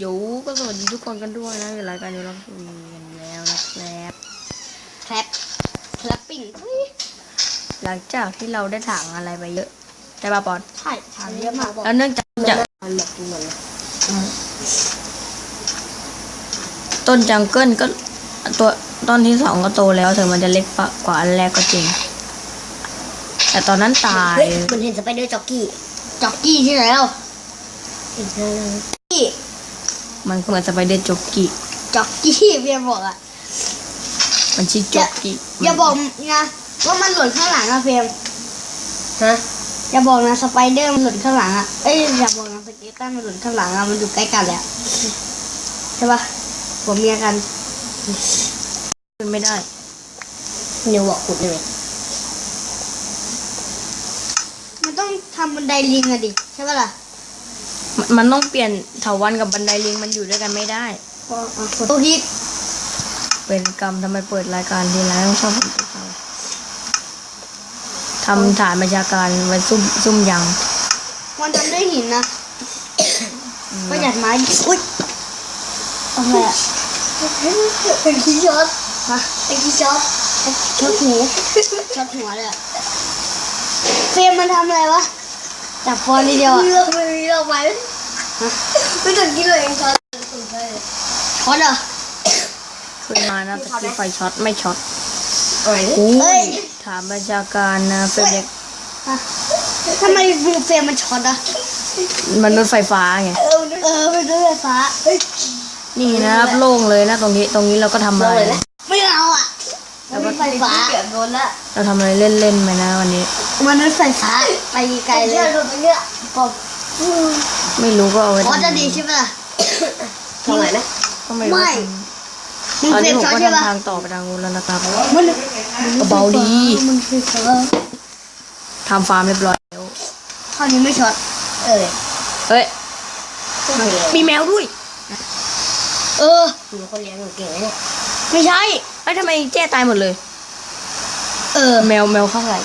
โยก็สวัสดีทุกคนกันด้วยนะอยู่รายการยูรักทีวีกันแล้วนะครับแคลปแคลปปิ้งหลังจากที่เราได้ถางอะไรไปเยอะใช่ป่ะปอนใช่ถามเยอะมากบอกแล้วเนื่องจากจากมันแบบเหมือนต้นจังเกิลก็ตัวต้นที่สองก็โตแล้วถึงมันจะเล็กกว่าอันแรกก็จริง แต่ตอนนั้นตายเฮ้ยมันเห็นสไปเดอร์จ็อกกี้จ็อกกี้ที่ไหนแล้วเห็นแล้วกี้ มันเหมือนสไปเดอร์จ็อกกี้จ็อกกี้เพียบอกอะมันชื่อจ็อกกี้อย่าบอกนะว่ามันหล่นข้างหลังอะเฟรมฮะอย่าบอกนะสไปเดอร์มันหล่นข้างหลังอะเอ้ยอย่าบอกนะสเกตตันมันหล่นข้างหลังอะมันอยู่ใกล้กันแหลยอะใช่ปะผมเมียกันขึ้นไม่ได้นิวบอกขุดเลยมันต้องทำบันไดลิงอะดิใช่ปะล่ะ มันมันต้องเปลี่ยนเถาวันกับบันไดลิงมันอยู่ด้วยกันไม่ได้โอ้ฮิตเป็นกรรมทำไมเปิดรายการทีไรต้องชอบผมตัวเขาทำฐานบัญชาการไว้ซุ่มซุ่มยังมันทำด้วยหินนะก็หยัดไม้อุ้ยอะไรอะเป็นขี้ช็อตฮะเป็นขี้ช็อตช็อตหูช็อตหัวเลยอะเฟรมมันทำอะไรวะจับฟอนทีเดียวอะ เลือกไม่มีเลือกไว้ ไม่ถึงกินเลยเองช็อตช็อตเหรอเคยมานะแต่ที่ไฟช็อตไม่ช็อตอะไรโอ้เอ้ยยฐานบัญชาการนะเฟรมเล็กฮะทำไมเฟรมมันช็อตอะมันรถไฟฟ้าไงเออเออเป็นรถไฟฟ้านี่นะครับโล่งเลยนะตรงนี้ตรงนี้เราก็ทำอะไรไม่เอาอะมันรถไฟฟ้าเกือบโดนละเราทำอะไรเล่นๆไหมนะวันนี้มันรถไฟฟ้าไปไกลเลเชื่อยโดนไปเนี่ยกบ ไม่รู้ก็เอาไว้อ๋อทำจะดีใช่ปะล่ะทำไมนะก็ไม่รู้ไม่มึงตอนเฟรนี้มผมช็อตก็ใช่ปะทำทางต่อไปทางนู้นแล้วนะครับมันก็เบาดีมันคือช็อตทำฟาร์มเรียบร้อยแล้วคราวนี้ไม่ช็อตเออเฮ้ยไม่เลยมีแมวด้วย เออมีคนเลี้ยงหนูเก่งนะเนี่ยไม่ใช่เอ้ยทำไมแจ้ตายหมดเลย เออ แมวแมวเข้าไหร่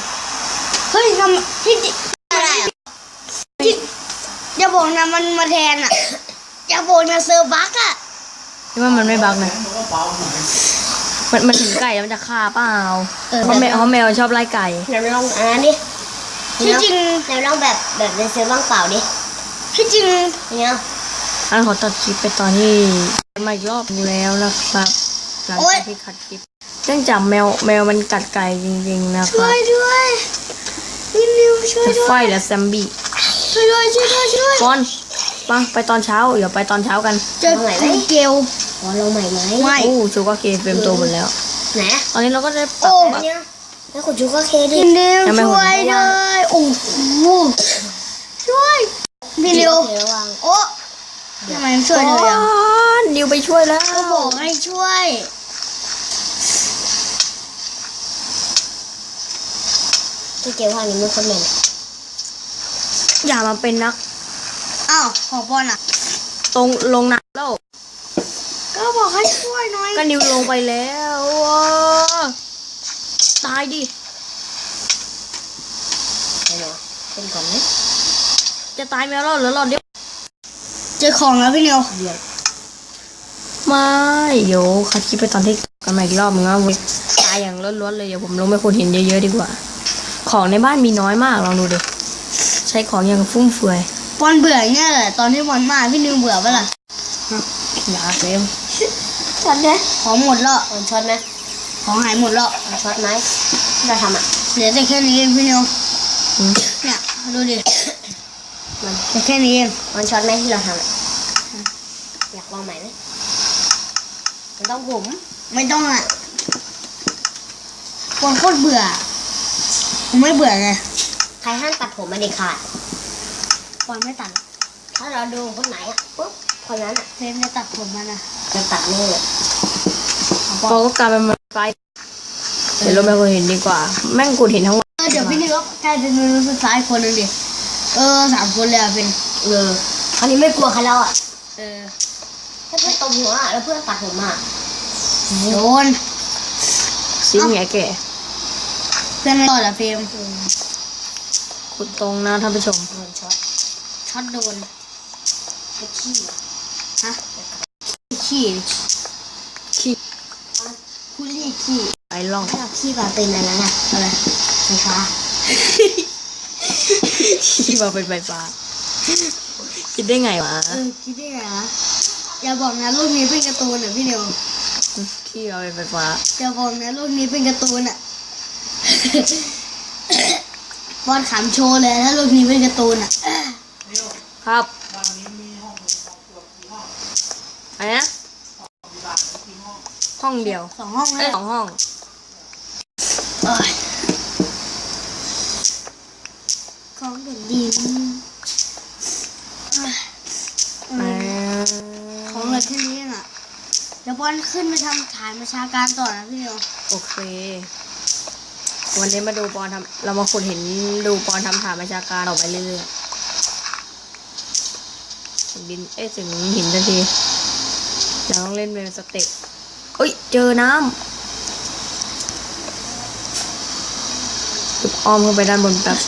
เฮ้ยทำที่จริงอะไรอะที่ อย่าบอกนะมันมาแทนอะอย่าบอกนะเซอร์บักอะที่ว่ามันไม่บักนะมันมันถึงไก่แล้วมันจะฆ่าเปล่าเออเพราะแมวเพราะแมวชอบไล่ไก่ไหนลองอ่านดิที่จริงไหนลองแบบแบบในเซอร์ว่างเปล่าดิที่จริงเนี่ยอันขอตัดคลิปไปตอนที่มาอีกรอบนึงแล้วนะครับหลังจากที่คัดคลิปเนื่องจากแมวแมวมันกัดไก่จริงๆนะคช่รัวบยด้วยพี่นิวช่วยจะด้ไฟวยและแซมบี้ ช่วยด้วยช่วยด้วยช่วยด้วยฟอนปังไปตอนเช้าเดี๋ยวไปตอนเช้ากันเจอคุณเกลขอลองใหม่ไหมไม่โอ้ชูก็เคเฟรมโตหมดแล้วไหนตอนนี้เราก็ได้ปัโอ้กปักเนี่ยแล้วคุณจูก็เคดิพี่นิวยังไม่ช่หมดวยด้วยโอ้โหช่วยพี่นิวระวังโอ้ทำไมไม่ช่วยเลยอะฟอนนิวไปช่วยแล้วก็บอกให้ช่วยที่เกลว่านี้มันคนเหม็น อย่ามาเป็นนัก อ้าวของบอลอะ ตรงลงน้ำแล้ว ก็บอกให้ช่วยหน่อย ก็นิวลงไปแล้วว้าตายดิไหนเนาะเป็นก่อนไหมจะตายแมวแล้วเหรือหลอดเดียวเจอของแล้วพี่นิวเดือดไม่เดี๋ยวคัดคลิปไปตอนที่กันมาอีกรอบมึงว่าเว้ยตายอย่างล้วนๆเลยเดี๋ยวผมลงไปคนเห็นเยอะๆดีกว่า ของในบ้านมีน้อยมากลองดูดิใช้ของอย่างฟุ่มเฟือยบอลเบื่อเนี่ยแหละตอนที่บอลมาพี่นิวเบื่อปะล่ะอย่าเฟรมช็อตไหมของหมดแล้วมันช็อตไหมของหายหมดแล้วมันช็อตไหมที่เราทำอะเหลือแต่แค่นี้เองพี่นิวอืมเนี่ยดูดิมันแต่แค่นี้เองมันช็อตไหมที่เราทำอะอยากลองใหม่ไหมมันต้องผมไม่ต้องอะบอลโคตรเบื่อผมไม่เบื่อไง ใครห้ามตัดผมมาเด็ดขาดบอลไม่ตัดถ้าเราดูคนไหนอะปุ๊บคนนั้นอะเฟรมจะตัดผมมันนะจะตัดแน่เลยพอก็กลายเป็นมันไฟเดี๋ยวลงไปคนเห็นดีกว่า แม่งกูเห็นทั้งวันเออเดี๋ยวพี่นิวก็กลายเป็นมนุษย์ไฟฟ้าอีกคนหนึ่งดิเออสามคนเลยอะเป็นเออคราวนี้ไม่กลัวใครแล้วอะเออแค่เพื่อนตบหัวอะแล้วเพื่อนตัดผมอะโดนซิงแงแก่เพื่อนไม่รอดละเฟรม ขุดตรงนะท่านผู้ชมโดนช็อตช็อตโดนไปขี้อะฮะขี้ขี้คุณเรียกขี้ไอ้ล่องถ้าเราขี้มาเป็นอะไรนะอะไรไฟฟ้าขี้มาเป็นไฟฟ้าคิดได้ไงวะเออคิดได้ไงนะอย่าบอกนะโลกนี้เป็นการ์ตูนอะพี่เดียวขี้มาเป็นไฟฟ้าอย่าบอกนะโลกนี้เป็นการ์ตูนอะ บอลขำโชว์เลยถ้าโลกนี้เป็นการ์ตูนอะครับอะไรนะห้องเดียวสองห้องเอ้เลยยสองห้องเอ้ยของแผ่นดินเอ้ยเอ้ยของเหลือแค่นี้เองอะเดี๋ยวบอลขึ้นไปทำฐานประชาการต่อนะพี่เดียวโอเค วันนี้มาดูปอนทำเรามาขุดเห็นดูปอนทำฐานประชาการออกไปเรื่อยๆถึงดินเอ้ยถึงหินทันทีเราต้องเล่นเป็นสเต็ปเอ้ย เจอน้ำจุบอ้อมขึ้นไปด้านบนแป๊บ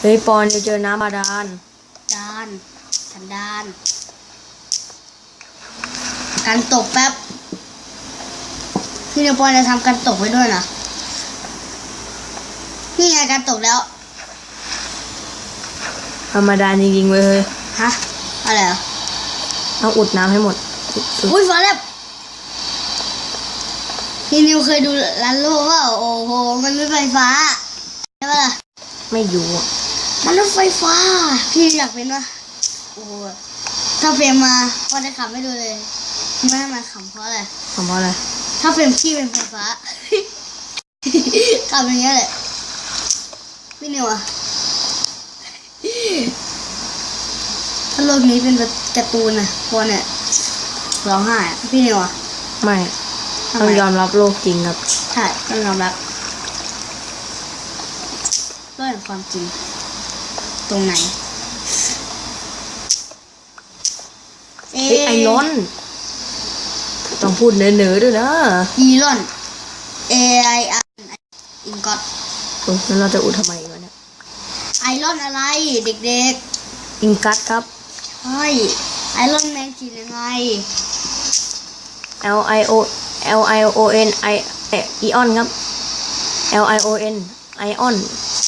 เฮ้ยปอนจะเจอน้ำบาดาลดานสันดาน การตกแป๊บ พี่เดียวบอลจะทำการตกไว้ด้วยนะนี่ไงการตกแล้ว ธรรมดาจริงๆเว้ยเฮ้ยฮะ อะไรเหรอต้องอุดน้ำให้หมดอุดอุดอุ้ยฟ้าแลบพี่นิวเคยดูร้านโลกว่าโอ้โห มันรถไฟฟ้า ใช่ปะล่ะ ไม่อยู่อะมันรถไฟฟ้า พี่อยากเป็นวะโอ้โหถ้าเฟรมมาพ่อจะขับไม่ดูเลย ไม่ให้มาขำเพราะอะไรทำเพราะอะไร ถ้าเฟรมพี่เป็นไฟฟ้าขับอย่างเงี้ยแหละพี่นิวอะถ้าโลกนี้เป็นการ์ตูนอะพอเนี่ยร้องไห้อะพี่นิวอะไม่ทำไมต้องยอมรับโลกจริงครับ ใช่ต้องยอมรับโลกแห่งความจริง ตรงไหน เอเฮ้ยไอรอน ต้องพูดเนื้อๆด้วยนะอีรอน A I R อิงกอตโอ้ยแล้วเราจะอุดทำไมวะเนี่ยไอรอนอะไรเด็กอิงกัสครับ ๆใช่ไอรอนแมนกินยังไง L I O L I O N I เอ่อีออนครับ L I O N ไอออน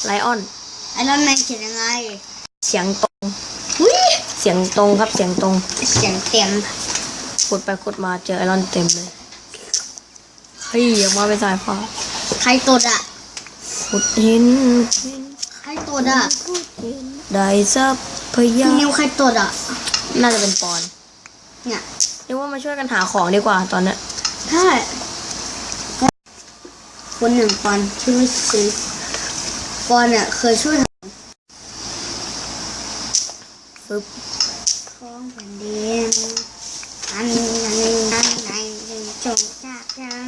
ไลออนไอรอนแมนเขียนยังไงเสียงตรง วิเสียงตรงครับเสียงตรง เสียงเต็ม ขุดไปขุดมาเจอไอรอนเต็มเลย เฮ้ยออกมาเป็นสายฟ้าใครตดอะขุดหินใครตดอะได้สัพพพี่ยานิวใครตดอะ น่าจะเป็นปอน เนี่ยเรียกว่ามาช่วยกันหาของดีกว่าตอนเนี้ยใช่คนหนึ่งปอนที่ไม่ซื้อปอนเนี่ยเคยช่วยฟึบ ของแผ่นดินอันนี้อันนี้อันไหนจงจากยัง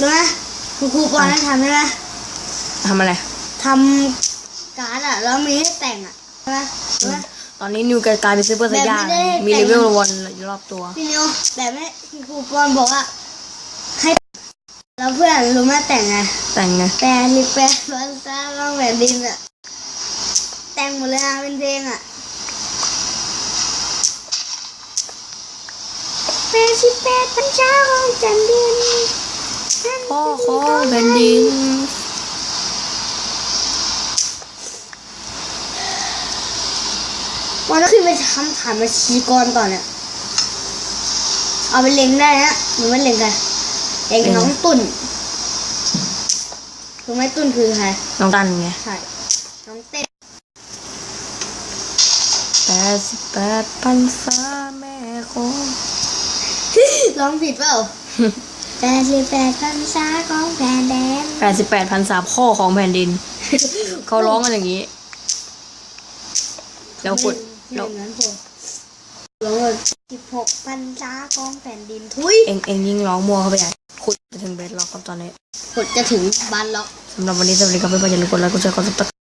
รู้ไหม คุณครูปอนได้ทำใช่ไหมทำอะไรทำการ์ดอะแล้วมีให้แต่งอะใช่ไหมรู้ไหมตอนนี้นิวกลายเป็นซูเปอร์ไซย่าแบบไม่ได้มีแต่เลงเวลวันอยู่รอบตัวพี่นิวแบบไม่คุณครูปอนบอกว่าให้แล้วเพื่อนรู้ไหมแต่งไงแต่งไงแปลลิแปลภาษาบางแผ่นดินอะแต่งหมดเลยอะเป็นเพลงอะแปดสิบแปดพันเช้าของแผ่นดิน พ่อของแผ่นดินวันนี้ขึ้นไปทำฐานมาชีกรก่อนเนี่ยเอาไปเล็งได้นะหรือไม่เล็งกันเล็งน้องตุ่นรู้ไหมตุ่นคือใครน้องตันไงใช่น้องเต้นแปดสิบแปดพันษาแม่ของร้องผิดเปล่า แปดสิบแปดพันษาของแผ่นแดนแปดสิบแปดพันษาพ่อของแผ่นดิน เขาร้องกันอย่างนี้ แล้วขุดไม่แล้วอย่างนั้นผมร้องว่าสิบหกพันษาของแผ่นดินทุยเองเองยิ่งร้องมัวเข้าไปใหญ่ขุดจะถึงเบสล็อกครับตอนนี้กดจะถึงบ้านล็อก สำหรับวันนี้สวัสดีครับเพื่อนๆอย่าลืมกดไลค์กดแชร์กดซับสไครต์